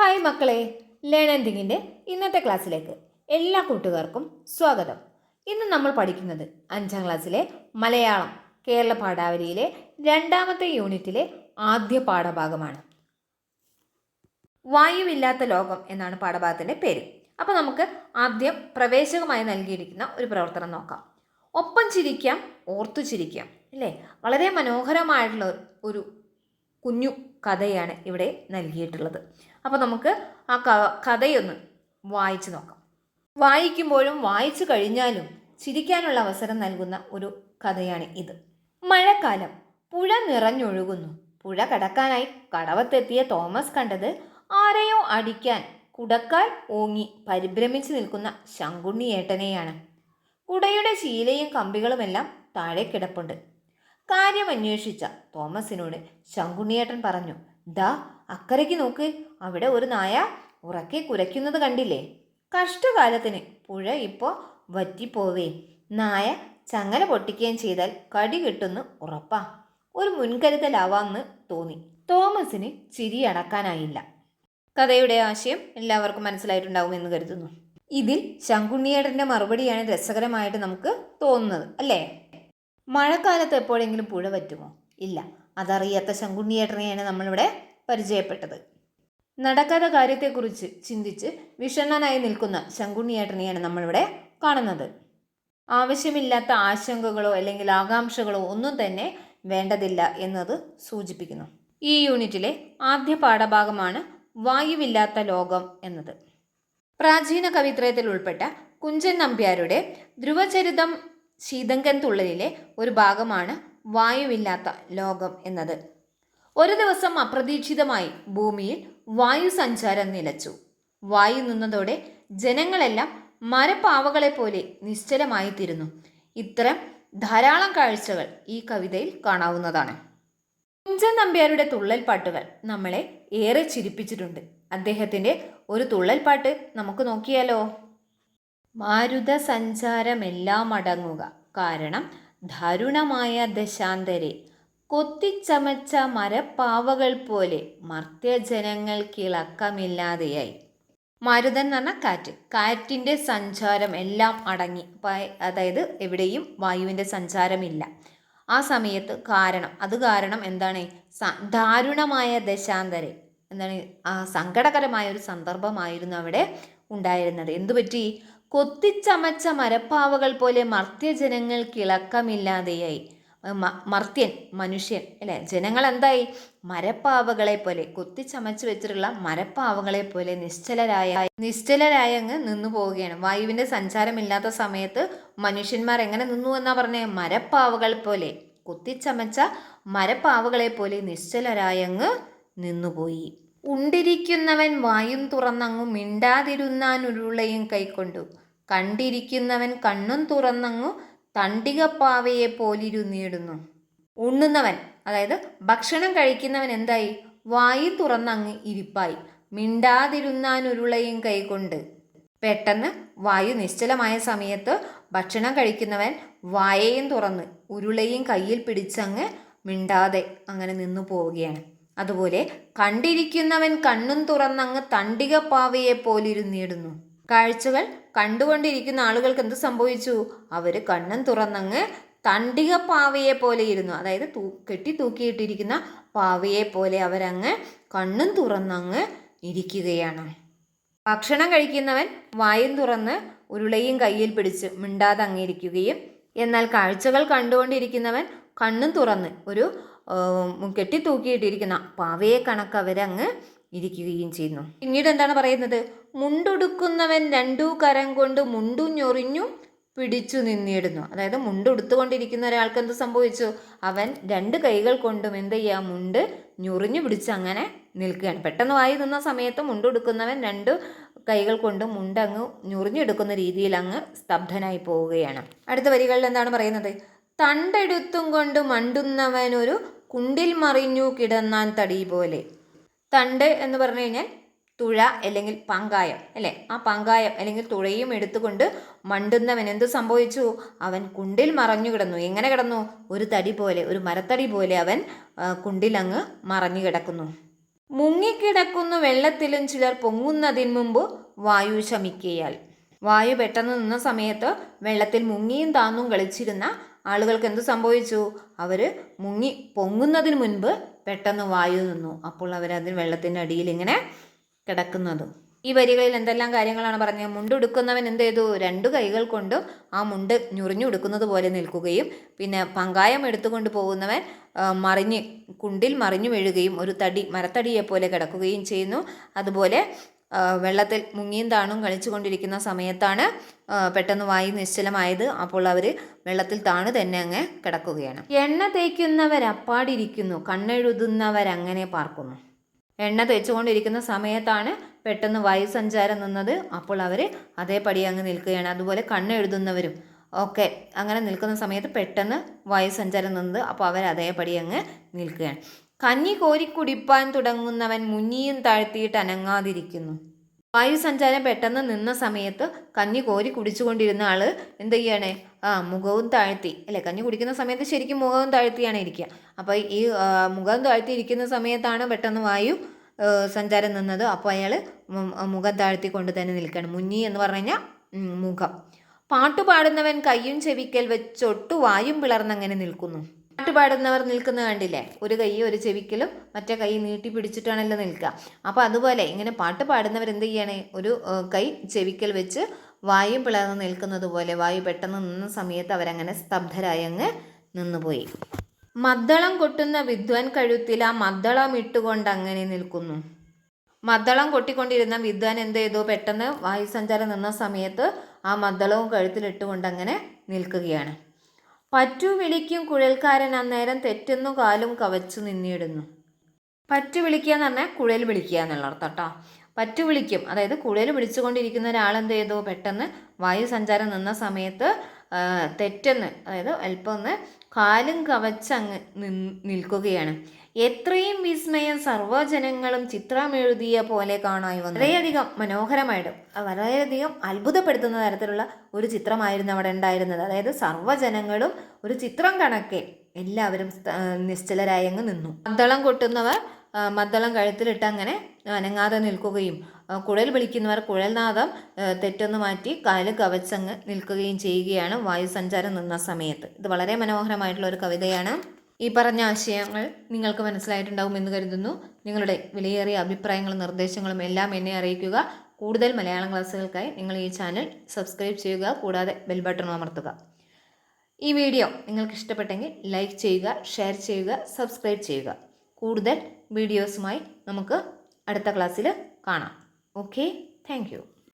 Hi മക്കളെ learn ഇന്നത്തെ ക്ലാസ്സിലേക്ക് എല്ലാ കൂട്ടുകാർക്കും സ്വാഗതം. ഇന്ന് നമ്മൾ പഠിക്കുന്നത് അഞ്ചാം ക്ലാസ്സിലെ മലയാളം കേരള പാഠാവലിയിലെ രണ്ടാമത്തെ യൂണിറ്റിലെ ആദ്യ പാഠഭാഗമാണ്. വായുവില്ലാത്ത ലോകം എന്നാണ് പാഠഭാഗത്തിന്റെ പേര്. അപ്പോൾ നമുക്ക് ആദ്യം പ്രവേശകമായി നൽകിയിരിക്കുന്ന ഒരു പ്രവർത്തനം നോക്കാം. ഒപ്പം ചിരിക്കാം ഓർത്തു ചിരിക്കാം അല്ലേ? വളരെ മനോഹരമായിട്ടുള്ള ഒരു കുഞ്ഞു കഥയാണ് ഇവിടെ നൽകിയിട്ടുള്ളത്. അപ്പോൾ നമുക്ക് ആ കഥയൊന്ന് വായിച്ചു നോക്കാം. വായിക്കുമ്പോഴും വായിച്ചു കഴിഞ്ഞാലും ചിരിക്കാനുള്ള അവസരം നൽകുന്ന ഒരു കഥയാണ് ഇത്. മഴക്കാലം. പുഴ നിറഞ്ഞൊഴുകുന്നു. പുഴ കടക്കാനായി കടവത്തെത്തിയ തോമസ് കണ്ടത് ആരെയോ അടിക്കാൻ കുടക്കാൽ ഓങ്ങി പരിഭ്രമിച്ചു നിൽക്കുന്ന ശങ്കുണ്ണിയേട്ടനെയാണ്. കുടയുടെ ശീലയും കമ്പികളുമെല്ലാം താഴെ കിടപ്പുണ്ട്. കാര്യം അന്വേഷിച്ച തോമസിനോട് ശങ്കുണ്ണിയേട്ടൻ പറഞ്ഞു ദാ അക്കരയ്ക്ക് നോക്ക് അവിടെ ഒരു നായ ഉറക്കെ കുരയ്ക്കുന്നത് കണ്ടില്ലേ? കഷ്ടകാലത്തിന് പുഴ ഇപ്പോൾ വറ്റിപ്പോവേ. നായ ചങ്ങല പൊട്ടിക്കുകയും ചെയ്താൽ കടി കിട്ടുന്നു ഉറപ്പാ. ഒരു മുൻകരുതലാവാന്ന് തോന്നി. തോമസിന് ചിരി അടക്കാനായില്ല. കഥയുടെ ആശയം എല്ലാവർക്കും മനസ്സിലായിട്ടുണ്ടാവും എന്ന് കരുതുന്നു. ഇതിൽ ശങ്കുണ്ണിയേടന്റെ മറുപടിയാണ് രസകരമായിട്ട് നമുക്ക് തോന്നുന്നത് അല്ലേ? മഴക്കാലത്ത് എപ്പോഴെങ്കിലും പുഴ പറ്റുമോ ഇല്ല. അതറിയാത്ത ശങ്കുണ്ണിയേട്ടനെയാണ് നമ്മളിവിടെ പരിചയപ്പെട്ടത്. നടക്കാത്ത കാര്യത്തെക്കുറിച്ച് ചിന്തിച്ച് വിഷണ്ണനായി നിൽക്കുന്ന ശങ്കുണ്ണിയേട്ടനെയാണ് നമ്മളിവിടെ കാണുന്നത്. ആവശ്യമില്ലാത്ത ആശങ്കകളോ അല്ലെങ്കിൽ ആകാംക്ഷകളോ ഒന്നും തന്നെ വേണ്ടതില്ല എന്നത് സൂചിപ്പിക്കുന്നു. ഈ യൂണിറ്റിലെ ആദ്യ പാഠഭാഗമാണ് വായുവില്ലാത്ത ലോകം എന്നത്. പ്രാചീന കവിത്രയത്തിൽ ഉൾപ്പെട്ട കുഞ്ചൻ നമ്പ്യാരുടെ ധ്രുവചരിതം ശീതങ്കൻ തുള്ളലിലെ ഒരു ഭാഗമാണ് വായുവില്ലാത്ത ലോകം എന്നത്. ഒരു ദിവസം അപ്രതീക്ഷിതമായി ഭൂമിയിൽ വായു സഞ്ചാരം നിലച്ചു. വായു നിന്നതോടെ ജനങ്ങളെല്ലാം മരപ്പാവകളെ പോലെ നിശ്ചലമായി തീരുന്നു ഇത്തരം ധാരാളം കാഴ്ചകൾ ഈ കവിതയിൽ കാണാവുന്നതാണ്. കുഞ്ചൻ നമ്പ്യാരുടെ തുള്ളൽ പാട്ടുകൾ നമ്മളെ ഏറെ ചിരിപ്പിച്ചിട്ടുണ്ട്. അദ്ദേഹത്തിന്റെ ഒരു തുള്ളൽ പാട്ട് നമുക്ക് നോക്കിയാലോ? മാരുത സഞ്ചാരമെല്ലാം അടങ്ങുക. കാരണം ദാരുണമായ ദശാന്തരെ കൊത്തിച്ചമച്ച മരപ്പാവകൾ പോലെ മർത്യജനങ്ങൾക്കിളക്കമില്ലാതെയായി മരുതൻ എന്ന് പറഞ്ഞാൽ കാറ്റ്. കാറ്റിന്റെ സഞ്ചാരം എല്ലാം അടങ്ങി. അതായത് എവിടെയും വായുവിന്റെ സഞ്ചാരമില്ല. ആ സമയത്ത് കാരണം അത് കാരണം എന്താണ്? ദാരുണമായ ദശാന്തരെ. എന്താണ്? ആ സങ്കടകരമായ ഒരു സന്ദർഭമായിരുന്നു അവിടെ ഉണ്ടായിരുന്നത്. എന്തുപറ്റി കൊത്തിച്ചമച്ച മരപ്പാവകൾ പോലെ മർത്യജനങ്ങൾക്കിളക്കമില്ലാതെയായി മ- മർത്യൻ മനുഷ്യൻ അല്ലേ? ജനങ്ങൾ എന്തായി മരപ്പാവകളെ പോലെ കൊത്തിച്ചമച്ച് വെച്ചിട്ടുള്ള മരപ്പാവകളെ പോലെ നിശ്ചലരായ നിശ്ചലരായ അങ്ങ് നിന്നു പോവുകയാണ്. വായുവിന്റെ സഞ്ചാരമില്ലാത്ത സമയത്ത് മനുഷ്യന്മാർ എങ്ങനെ നിന്നു എന്നാ പറഞ്ഞേ? മരപ്പാവകൾ പോലെ കൊത്തിച്ചമച്ച മരപ്പാവകളെ പോലെ നിശ്ചലരായ അങ്ങ് നിന്നുപോയി ഉണ്ടിരിക്കുന്നവൻ വായും തുറന്നങ്ങു മിണ്ടാതിരുന്നാനുരുളയും കൈക്കൊണ്ടു. കണ്ടിരിക്കുന്നവൻ കണ്ണും തുറന്നങ്ങു തണ്ടികപ്പാവയെ പോലിരുന്നിടുന്നു ഉണ്ണുന്നവൻ അതായത് ഭക്ഷണം കഴിക്കുന്നവൻ എന്തായി? വായി തുറന്നങ്ങ് ഇരിപ്പായി. മിണ്ടാതിരുന്നാൻ ഉരുളയും കൈകൊണ്ട്. പെട്ടെന്ന് വായു നിശ്ചലമായ സമയത്ത് ഭക്ഷണം കഴിക്കുന്നവൻ വായയും തുറന്ന് ഉരുളയും കയ്യിൽ പിടിച്ചങ്ങ് മിണ്ടാതെ അങ്ങനെ നിന്നു പോവുകയാണ്. അതുപോലെ കണ്ടിരിക്കുന്നവൻ കണ്ണും തുറന്നങ്ങ് തണ്ടികപ്പാവയെ പോലിരുന്നിടുന്നു കാഴ്ചകൾ കണ്ടുകൊണ്ടിരിക്കുന്ന ആളുകൾക്ക് എന്ത് സംഭവിച്ചു? അവർ കണ്ണും തുറന്നങ്ങ് തണ്ടിക പാവയെ പോലെ ഇരുന്നു. അതായത് തൂ കെട്ടി തൂക്കിയിട്ടിരിക്കുന്ന പാവയെ പോലെ അവരങ്ങ് കണ്ണും തുറന്നങ്ങ് ഇരിക്കുകയാണ്. ഭക്ഷണം കഴിക്കുന്നവൻ വായും തുറന്ന് ഉരുളയും കയ്യിൽ പിടിച്ച് മിണ്ടാതെ അങ്ങിരിക്കുകയും എന്നാൽ കാഴ്ചകൾ കണ്ടുകൊണ്ടിരിക്കുന്നവൻ കണ്ണും തുറന്ന് ഒരു കെട്ടി തൂക്കിയിട്ടിരിക്കുന്ന പാവയെ കണക്ക് അവരങ്ങ് ഇരിക്കുകയും ചെയ്യുന്നു. പിന്നീട് എന്താണ് പറയുന്നത്? മുണ്ടുടുക്കുന്നവൻ രണ്ടു കരം കൊണ്ട് മുണ്ടു ഞൊറിഞ്ഞു പിടിച്ചു നിന്നിടുന്നു. അതായത് മുണ്ടുടുത്തുകൊണ്ടിരിക്കുന്ന ഒരാൾക്ക് എന്ത് സംഭവിച്ചു? അവൻ രണ്ട് കൈകൾ കൊണ്ടും എന്ത് ചെയ്യുക മുണ്ട് ഞൊറിഞ്ഞു പിടിച്ച് അങ്ങനെ നിൽക്കുകയാണ്. പെട്ടെന്ന് വായി നിന്ന സമയത്ത് മുണ്ടുടുക്കുന്നവൻ രണ്ട് കൈകൾ കൊണ്ട് മുണ്ടങ്ങ് ഞൊറിഞ്ഞെടുക്കുന്ന രീതിയിൽ അങ്ങ് സ്തബ്ധനായി പോവുകയാണ്. അടുത്ത വരികളിൽ എന്താണ് പറയുന്നത്? തണ്ടെടുത്തും കൊണ്ട് മണ്ടുന്നവൻ ഒരു കുണ്ടിൽ മറിഞ്ഞു കിടന്നാൻ തടി പോലെ. തണ്ട് എന്ന് പറഞ്ഞു കഴിഞ്ഞാൽ തുഴ അല്ലെങ്കിൽ പങ്കായം അല്ലേ? ആ പങ്കായം അല്ലെങ്കിൽ തുഴയും എടുത്തുകൊണ്ട് മണ്ടുന്നവൻ എന്ത് സംഭവിച്ചു? അവൻ കുണ്ടിൽ മറഞ്ഞു കിടന്നു. എങ്ങനെ കിടന്നു? ഒരു തടി പോലെ ഒരു മരത്തടി പോലെ അവൻ കുണ്ടിൽ അങ്ങ് മറഞ്ഞു കിടക്കുന്നു. മുങ്ങിക്കിടക്കുന്ന വെള്ളത്തിലും ചിലർ പൊങ്ങുന്നതിന് മുമ്പ് വായു ശമിക്കയാൽ. വായു പെട്ടെന്ന് നിന്ന സമയത്ത് വെള്ളത്തിൽ മുങ്ങിയും താന്നും കളിച്ചിരുന്ന ആളുകൾക്ക് എന്ത് സംഭവിച്ചു? അവർ മുങ്ങി പൊങ്ങുന്നതിന് മുൻപ് പെട്ടെന്ന് വായു നിന്നു. അപ്പോൾ അവരതിന് വെള്ളത്തിന്റെ അടിയിൽ ഇങ്ങനെ കിടക്കുന്നത്. ഈ വരികളിൽ എന്തെല്ലാം കാര്യങ്ങളാണ് പറഞ്ഞത്? മുണ്ടുടുക്കുന്നവൻ എന്ത് ചെയ്തു? രണ്ടു കൈകൾ കൊണ്ട് ആ മുണ്ട് ഞുറിഞ്ഞുടുക്കുന്നത് പോലെ നിൽക്കുകയും പിന്നെ പങ്കായം എടുത്തുകൊണ്ട് പോകുന്നവൻ മറിഞ്ഞ് കുണ്ടിൽ മറിഞ്ഞു വീഴുകയും ഒരു തടി മരത്തടിയെ പോലെ കിടക്കുകയും ചെയ്യുന്നു. അതുപോലെ വെള്ളത്തിൽ മുങ്ങിയും താണും കളിച്ചുകൊണ്ടിരിക്കുന്ന സമയത്താണ് പെട്ടെന്ന് വായു നിശ്ചലമായത്. അപ്പോൾ അവർ വെള്ളത്തിൽ താണു തന്നെ അങ്ങ് കിടക്കുകയാണ്. എണ്ണ തേക്കുന്നവരപ്പാടിരിക്കുന്നു കണ്ണെഴുതുന്നവരങ്ങനെ പാർക്കുന്നു. എണ്ണ തേച്ചുകൊണ്ടിരിക്കുന്ന സമയത്താണ് പെട്ടെന്ന് വായുസഞ്ചാരം നിന്നത്. അപ്പോൾ അവർ അതേപടി അങ്ങ് നിൽക്കുകയാണ്. അതുപോലെ കണ്ണെഴുതുന്നവരും ഒക്കെ അങ്ങനെ നിൽക്കുന്ന സമയത്ത് പെട്ടെന്ന് വായുസഞ്ചാരം നിന്നത്. അപ്പോൾ അവർ അതേപടി അങ്ങ് നിൽക്കുകയാണ്. കഞ്ഞി കോരി കുടിപ്പാൻ തുടങ്ങുന്നവൻ മുഞ്ഞിയും താഴ്ത്തിയിട്ട് അനങ്ങാതിരിക്കുന്നു. വായുസഞ്ചാരം പെട്ടെന്ന് നിന്ന സമയത്ത് കഞ്ഞി കോരി കുടിച്ചുകൊണ്ടിരുന്ന ആൾ എന്ത് ചെയ്യാണ്? ആ മുഖവും താഴ്ത്തി. അല്ലേ കഞ്ഞി കുടിക്കുന്ന സമയത്ത് ശരിക്കും മുഖവും താഴ്ത്തിയാണ് ഇരിക്കുക അപ്പോൾ ഈ മുഖം താഴ്ത്തി ഇരിക്കുന്ന സമയത്താണ് പെട്ടെന്ന് വായു സഞ്ചാരം നിന്നത്. അപ്പോൾ അയാൾ മുഖം താഴ്ത്തി കൊണ്ട് തന്നെ നിൽക്കുകയാണ് മുന്നി എന്ന് പറഞ്ഞു കഴിഞ്ഞാൽ മുഖം. പാട്ടു പാടുന്നവൻ കയ്യും ചെവിക്കൽ വെച്ചൊട്ടു വായും പിളർന്നങ്ങനെ നിൽക്കുന്നു. പാടുന്നവർ നിൽക്കുന്ന കണ്ടില്ലേ? ഒരു കൈ ഒരു ചെവിക്കലും മറ്റേ കൈ നീട്ടി പിടിച്ചിട്ടാണല്ലോ നിൽക്കുക. അപ്പോൾ അതുപോലെ ഇങ്ങനെ പാട്ട് പാടുന്നവർ എന്ത് ചെയ്യണേ? ഒരു കൈ ചെവിക്കൽ വെച്ച് വായും പിളർന്ന് നിൽക്കുന്നത് പോലെ വായു പെട്ടെന്ന് നിന്ന സമയത്ത് അവരങ്ങനെ സ്തബ്ധരായി അങ്ങ് നിന്നുപോയി. മദ്ദളം കൊട്ടുന്ന വിദ്വാൻ കഴുത്തിൽ ആ മദ്ദളം ഇട്ടുകൊണ്ട് അങ്ങനെ നിൽക്കുന്നു. മദ്ദളം കൊട്ടിക്കൊണ്ടിരുന്ന വിദ്വാൻ എന്ത് ചെയ്തു? പെട്ടെന്ന് വായുസഞ്ചാരം നിന്ന സമയത്ത് ആ മദ്ദളവും കഴുത്തിലിട്ടുകൊണ്ട് അങ്ങനെ നിൽക്കുകയാണ്. പറ്റു വിളിക്കും കുഴൽക്കാരൻ അന്നേരം തെറ്റുന്നു കാലും കവച്ചു നിന്നിടുന്നു. പറ്റു വിളിക്കുക എന്ന് പറഞ്ഞാൽ കുഴൽ വിളിക്കുക എന്നുള്ള അർത്ഥം കേട്ടോ. പറ്റു വിളിക്കും. അതായത് കുഴൽ വിളിച്ചുകൊണ്ടിരിക്കുന്ന ഒരാൾ എന്ത് ചെയ്തു? പെട്ടെന്ന് വായു സഞ്ചാരം നിന്ന സമയത്ത് തെറ്റെന്ന് അതായത് അല്പം ഒന്ന് കാലും കവച്ചങ്ങ് നിൽക്കുകയാണ്. എത്രയും വിസ്മയം സർവജനങ്ങളും ചിത്രമെഴുതിയ പോലെ കാണായി വന്നു. വളരെയധികം മനോഹരമായിട്ട് വളരെയധികം അത്ഭുതപ്പെടുത്തുന്ന തരത്തിലുള്ള ഒരു ചിത്രമായിരുന്നു അവിടെ ഉണ്ടായിരുന്നത്. അതായത് സർവജനങ്ങളും ഒരു ചിത്രം കണക്കെ എല്ലാവരും നിശ്ചലരായി അങ്ങ് നിന്നു. മദ്ദളം കൊട്ടുന്നവർ മദ്ദളം കഴുത്തിലിട്ട് അങ്ങനെ അനങ്ങാതെ നിൽക്കുകയും കുഴൽ വിളിക്കുന്നവർ കുഴൽനാദം ആ, തെറ്റൊന്ന് മാറ്റി കാൽ കവച്ചങ്ങ് നിൽക്കുകയും ചെയ്യുകയാണ് വായുസഞ്ചാരം നിന്ന സമയത്ത്. ഇത് വളരെ മനോഹരമായിട്ടുള്ള ഒരു കവിതയാണ്. ഈ പറഞ്ഞ ആശയങ്ങൾ നിങ്ങൾക്ക് മനസ്സിലായിട്ടുണ്ടാവും എന്ന് കരുതുന്നു. നിങ്ങളുടെ വിലയേറിയ അഭിപ്രായങ്ങളും നിർദ്ദേശങ്ങളും എല്ലാം എന്നെ അറിയിക്കുക. കൂടുതൽ മലയാളം ക്ലാസ്സുകൾക്കായി നിങ്ങൾ ഈ ചാനൽ സബ്സ്ക്രൈബ് ചെയ്യുക കൂടാതെ ബെൽ ബട്ടൺ അമർത്തുക. ഈ വീഡിയോ നിങ്ങൾക്ക് ഇഷ്ടപ്പെട്ടെങ്കിൽ ലൈക്ക് ചെയ്യുക ഷെയർ ചെയ്യുക സബ്സ്ക്രൈബ് ചെയ്യുക. കൂടുതൽ വീഡിയോസുമായി നമുക്ക് അടുത്ത ക്ലാസ്സിൽ കാണാം. okay? Thank you.